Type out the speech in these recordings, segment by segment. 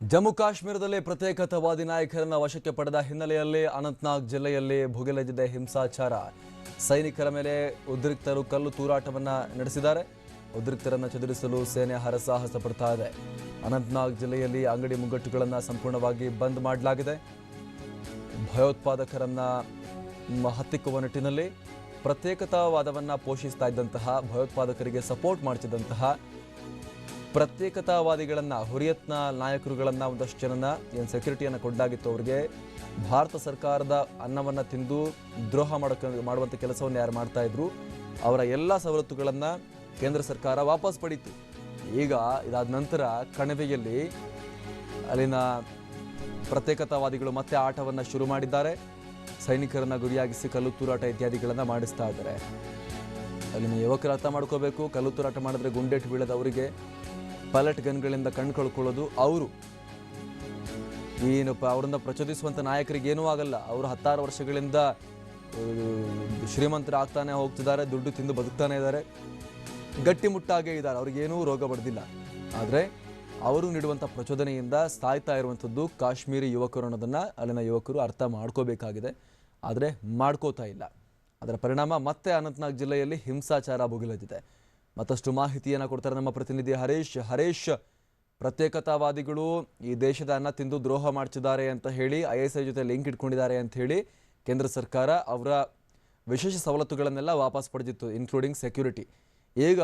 ಜಮ್ಮು ಕಾಶ್ಮೀರದಲ್ಲಿ ಪ್ರತ್ಯೇಕತಾವಾದಿ ನಾಯಕರನ್ನು ವಶಕ್ಕೆ ಪಡೆದ ಹಿನ್ನೆಲೆಯಲ್ಲಿ ಅನಂತನಾಗ್ ಜಿಲ್ಲೆಯಲ್ಲಿ ಭುಗಿಲೆದ್ದಿದೆ ಹಿಂಸಾಚಾರ. ಸೈನಿಕರ ಮೇಲೆ ಉದ್ರಿಕ್ತರು ಕಲ್ಲು ತೂರಾಟವನ್ನು ನಡೆಸಿದ್ದಾರೆ. ಉದ್ರಿಕ್ತರನ್ನ ಚದುರಿಸಲು ಸೇನೆ ಹರಸಾಹಸ ಪಡ್ತಾ ಇದೆ. ಅನಂತನಾಗ್ ಜಿಲ್ಲೆಯಲ್ಲಿ ಅಂಗಡಿ ಮುಗ್ಗಟ್ಟುಗಳನ್ನು ಸಂಪೂರ್ಣವಾಗಿ ಬಂದ್ ಮಾಡಲಾಗಿದೆ. ಭಯೋತ್ಪಾದಕರನ್ನ ಹತ್ತಿಕ್ಕುವ ನಿಟ್ಟಿನಲ್ಲಿ ಪ್ರತ್ಯೇಕತಾವಾದವನ್ನು ಪೋಷಿಸ್ತಾ ಇದ್ದಂತಹ ಭಯೋತ್ಪಾದಕರಿಗೆ ಸಪೋರ್ಟ್ ಮಾಡ್ತಿದ್ದಂತಹ ಪ್ರತ್ಯೇಕತಾವಾದಿಗಳನ್ನ, ಹುರಿಯತ್ನ ನಾಯಕರುಗಳನ್ನ ಒಂದಷ್ಟು ಜನನ ಏನು ಸೆಕ್ಯೂರಿಟಿಯನ್ನು ಕೊಡ್ಲಾಗಿತ್ತು ಅವರಿಗೆ, ಭಾರತ ಸರ್ಕಾರದ ಅನ್ನವನ್ನ ತಿಂದು ದ್ರೋಹ ಮಾಡಕ ಮಾಡುವಂಥ ಕೆಲಸವನ್ನು ಯಾರು ಮಾಡ್ತಾ ಇದ್ರು, ಅವರ ಎಲ್ಲ ಸವಲತ್ತುಗಳನ್ನು ಕೇಂದ್ರ ಸರ್ಕಾರ ವಾಪಸ್ ಪಡೀತು. ಈಗ ಇದಾದ ನಂತರ ಕಣಿವೆಯಲ್ಲಿ ಅಲ್ಲಿನ ಪ್ರತ್ಯೇಕತಾವಾದಿಗಳು ಮತ್ತೆ ಆಟವನ್ನು ಶುರು ಮಾಡಿದ್ದಾರೆ. ಸೈನಿಕರನ್ನ ಗುರಿಯಾಗಿಸಿ ಕಲ್ಲು ತೂರಾಟ ಇತ್ಯಾದಿಗಳನ್ನು ಮಾಡಿಸ್ತಾ ಇದ್ದಾರೆ. ಅಲ್ಲಿನ ಯುವಕರು ಅರ್ಥ ಮಾಡ್ಕೋಬೇಕು, ಕಲ್ಲು ತೂರಾಟ ಮಾಡಿದ್ರೆ ಗುಂಡೇಟು ಬೀಳದವರಿಗೆ ಪೈಲಟ್ ಗನ್ಗಳಿಂದ ಕಣ್ಣು ಕಳ್ಕೊಳ್ಳೋದು ಅವರು. ಏನಪ್ಪ ಅವರನ್ನ ಪ್ರಚೋದಿಸುವಂಥ ನಾಯಕರಿಗೆ ಏನೂ ಆಗಲ್ಲ. ಅವರು ಹತ್ತಾರು ವರ್ಷಗಳಿಂದ ಶ್ರೀಮಂತರ ಶ್ರೀಮಂತರು ಆಗ್ತಾನೆ ಹೋಗ್ತಿದ್ದಾರೆ, ದುಡ್ಡು ತಿಂದು ಬದುಕ್ತಾನೆ ಇದ್ದಾರೆ. ಗಟ್ಟಿಮುಟ್ಟಾಗೇ ಇದ್ದಾರೆ ಅವ್ರಿಗೇನೂ ರೋಗ ಬಡ್ದಿಲ್ಲ ಆದರೆ ಅವರು ನೀಡುವಂಥ ಪ್ರಚೋದನೆಯಿಂದ ಸಾಯ್ತಾ ಇರುವಂಥದ್ದು ಕಾಶ್ಮೀರಿ ಯುವಕರು ಅನ್ನೋದನ್ನು ಅಲ್ಲಿನ ಯುವಕರು ಅರ್ಥ ಮಾಡ್ಕೋಬೇಕಾಗಿದೆ. ಆದರೆ ಮಾಡ್ಕೋತಾ ಇಲ್ಲ. ಅದರ ಪರಿಣಾಮ ಮತ್ತೆ ಅನಂತನಾಗ್ ಜಿಲ್ಲೆಯಲ್ಲಿ ಹಿಂಸಾಚಾರ ಭುಗಿಲೆದ್ದಿದೆ. ಮತ್ತಷ್ಟು ಮಾಹಿತಿಯನ್ನು ಕೊಡ್ತಾರೆ ನಮ್ಮ ಪ್ರತಿನಿಧಿ ಹರೀಶ್. ಹರೀಶ್, ಪ್ರತ್ಯೇಕತಾವಾದಿಗಳು ಈ ದೇಶದ ಅನ್ನ ತಿಂದು ದ್ರೋಹ ಮಾಡ್ತಿದ್ದಾರೆ ಅಂತ ಹೇಳಿ, ಐ ಎಸ್ ಜೊತೆ ಲಿಂಕ್ ಇಟ್ಕೊಂಡಿದ್ದಾರೆ ಅಂತ ಹೇಳಿ ಕೇಂದ್ರ ಸರ್ಕಾರ ಅವರ ವಿಶೇಷ ಸವಲತ್ತುಗಳನ್ನೆಲ್ಲ ವಾಪಸ್ ಪಡೆದಿತ್ತು ಇನ್ಕ್ಲೂಡಿಂಗ್ ಸೆಕ್ಯೂರಿಟಿ ಈಗ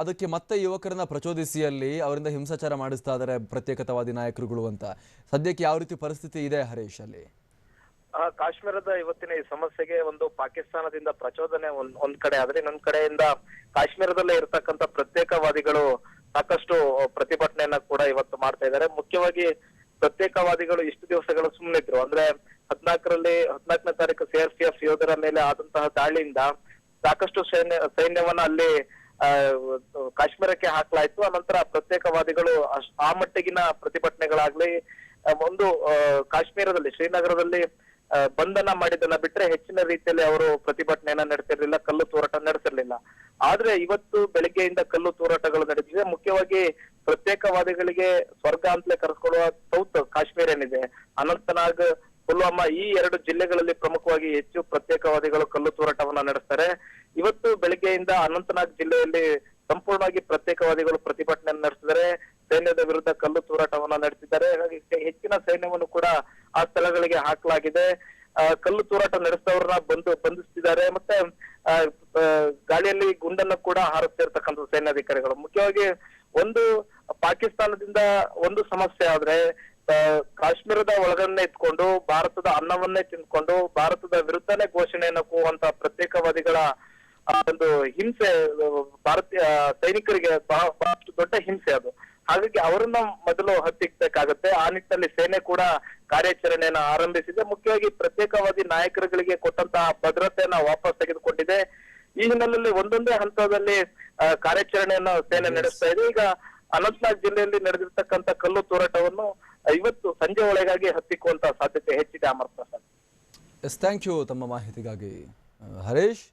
ಅದಕ್ಕೆ ಮತ್ತೆ ಯುವಕರನ್ನ ಪ್ರಚೋದಿಸಿ ಅಲ್ಲಿ ಅವರಿಂದ ಹಿಂಸಾಚಾರ ಮಾಡಿಸ್ತಾ ಇದ್ದಾರೆ ಪ್ರತ್ಯೇಕತಾವಾದಿ ನಾಯಕರುಗಳು ಅಂತ. ಸದ್ಯಕ್ಕೆ ಯಾವ ರೀತಿ ಪರಿಸ್ಥಿತಿ ಇದೆ ಹರೀಶ್ ಅಲ್ಲಿ? ಕಾಶ್ಮೀರದ ಇವತ್ತಿನ ಈ ಸಮಸ್ಯೆಗೆ ಒಂದು ಪಾಕಿಸ್ತಾನದಿಂದ ಪ್ರಚೋದನೆ ಒಂದ್ ಒಂದ್ ಕಡೆ. ಆದ್ರೆ ಇನ್ನೊಂದ್ ಕಡೆಯಿಂದ ಕಾಶ್ಮೀರದಲ್ಲೇ ಇರ್ತಕ್ಕಂಥ ಪ್ರತ್ಯೇಕವಾದಿಗಳು ಸಾಕಷ್ಟು ಪ್ರತಿಭಟನೆಯನ್ನ ಕೂಡ ಇವತ್ತು ಮಾಡ್ತಾ ಇದ್ದಾರೆ. ಮುಖ್ಯವಾಗಿ ಪ್ರತ್ಯೇಕವಾದಿಗಳು ಇಷ್ಟು ದಿವಸಗಳು ಸುಮ್ಮನಿದ್ರು ಅಂದ್ರೆ ಹದ್ನಾಲ್ಕರಲ್ಲಿ, ಹದ್ನಾಲ್ಕನೇ ತಾರೀಕು ಎಫ್ ಯೋಧರ ಮೇಲೆ ಆದಂತಹ ದಾಳಿಯಿಂದ ಸಾಕಷ್ಟು ಸೈನ್ಯ, ಸೈನ್ಯವನ್ನ ಅಲ್ಲಿ ಕಾಶ್ಮೀರಕ್ಕೆ ಹಾಕ್ಲಾಯ್ತು. ಅನಂತರ ಪ್ರತ್ಯೇಕವಾದಿಗಳು ಆ ಮಟ್ಟಿಗಿನ ಪ್ರತಿಭಟನೆಗಳಾಗ್ಲಿ ಒಂದು ಕಾಶ್ಮೀರದಲ್ಲಿ, ಶ್ರೀನಗರದಲ್ಲಿ ಬಂಧನ ಮಾಡಿದ್ದನ್ನ ಬಿಟ್ರೆ ಹೆಚ್ಚಿನ ರೀತಿಯಲ್ಲಿ ಅವರು ಪ್ರತಿಭಟನೆಯನ್ನ ನಡೆಸಿರ್ಲಿಲ್ಲ, ಕಲ್ಲು ತೂರಾಟ ನಡೆಸಿರ್ಲಿಲ್ಲ. ಆದ್ರೆ ಇವತ್ತು ಬೆಳಗ್ಗೆಯಿಂದ ಕಲ್ಲು ತೂರಾಟಗಳು ನಡೆದಿದೆ. ಮುಖ್ಯವಾಗಿ ಪ್ರತ್ಯೇಕವಾದಿಗಳಿಗೆ ಸ್ವರ್ಗ ಅಂತಲೇ ಕರೆಸ್ಕೊಳ್ಳುವ ಸೌತ್ ಕಾಶ್ಮೀರ ಏನಿದೆ, ಅನಂತನಾಗ್, ಪುಲ್ವಾಮಾ ಈ ಎರಡು ಜಿಲ್ಲೆಗಳಲ್ಲಿ ಪ್ರಮುಖವಾಗಿ ಹೆಚ್ಚು ಪ್ರತ್ಯೇಕವಾದಿಗಳು ಕಲ್ಲು ತೂರಾಟವನ್ನ ನಡೆಸ್ತಾರೆ. ಇವತ್ತು ಬೆಳಗ್ಗೆಯಿಂದ ಅನಂತನಾಗ್ ಜಿಲ್ಲೆಯಲ್ಲಿ ಸಂಪೂರ್ಣವಾಗಿ ಪ್ರತ್ಯೇಕವಾದಿಗಳು ಪ್ರತಿಭಟನೆ ನಡೆಸಿದರೆ, ಸೈನ್ಯದ ವಿರುದ್ಧ ಕಲ್ಲು ತೂರಾಟವನ್ನ ನಡೆಸಿದ್ದಾರೆ. ಹಾಗಾಗಿ ಹೆಚ್ಚಿನ ಸೈನ್ಯವನ್ನು ಕೂಡ ಆ ಸ್ಥಳಗಳಿಗೆ ಹಾಕಲಾಗಿದೆ. ಕಲ್ಲು ತೂರಾಟ ನಡೆಸಿದವ್ರನ್ನ ಬಂದು ಬಂಧಿಸ್ತಿದ್ದಾರೆ. ಮತ್ತೆ ಗಾಳಿಯಲ್ಲಿ ಗುಂಡನ್ನು ಕೂಡ ಹಾರಿಸ್ತಿರ್ತಕ್ಕಂಥ ಸೈನ್ಯಾಧಿಕಾರಿಗಳು. ಮುಖ್ಯವಾಗಿ ಒಂದು ಪಾಕಿಸ್ತಾನದಿಂದ ಒಂದು ಸಮಸ್ಯೆ ಆದ್ರೆ ಕಾಶ್ಮೀರದ ಒಳಗನ್ನೇ ಇಟ್ಕೊಂಡು, ಭಾರತದ ಅನ್ನವನ್ನೇ ತಿಂದ್ಕೊಂಡು, ಭಾರತದ ವಿರುದ್ಧನೇ ಘೋಷಣೆಯನ್ನು ಕೂಗುವಂತ ಪ್ರತ್ಯೇಕವಾದಿಗಳ ಒಂದು ಹಿಂಸೆ, ಭಾರತೀಯ ಸೈನಿಕರಿಗೆ ಬಹಳ ಬಹಳಷ್ಟು ದೊಡ್ಡ ಹಿಂಸೆ ಅದು. ಹಾಗಾಗಿ ಅವರನ್ನ ಮೊದಲು ಹತ್ತಿಕ್ಬೇಕಾಗತ್ತೆ. ಆ ನಿಟ್ಟಿನಲ್ಲಿ ಸೇನೆ ಕೂಡ ಕಾರ್ಯಾಚರಣೆಯನ್ನ ಆರಂಭಿಸಿದೆ. ಮುಖ್ಯವಾಗಿ ಪ್ರತ್ಯೇಕವಾದಿ ನಾಯಕರುಗಳಿಗೆ ಕೊಟ್ಟಂತಹ ಭದ್ರತೆಯನ್ನ ವಾಪಸ್ ತೆಗೆದುಕೊಂಡಿದೆ. ಈ ಹಿನ್ನೆಲೆಯಲ್ಲಿ ಒಂದೊಂದೇ ಹಂತದಲ್ಲಿ ಕಾರ್ಯಾಚರಣೆಯನ್ನು ಸೇನೆ ನಡೆಸ್ತಾ ಇದೆ. ಈಗ ಅನಂತನಾಗ್ ಜಿಲ್ಲೆಯಲ್ಲಿ ನಡೆದಿರ್ತಕ್ಕಂಥ ಕಲ್ಲು ತೋರಾಟವನ್ನು ಇವತ್ತು ಸಂಜೆ ಒಳಗಾಗಿ ಹತ್ತಿಕ್ಕುವಂತಹ ಸಾಧ್ಯತೆ ಹೆಚ್ಚಿದೆ Amar Prasad S thank you ತಮ್ಮ ಮಾಹಿತಿಗಾಗಿ. ಹರೀಶ್?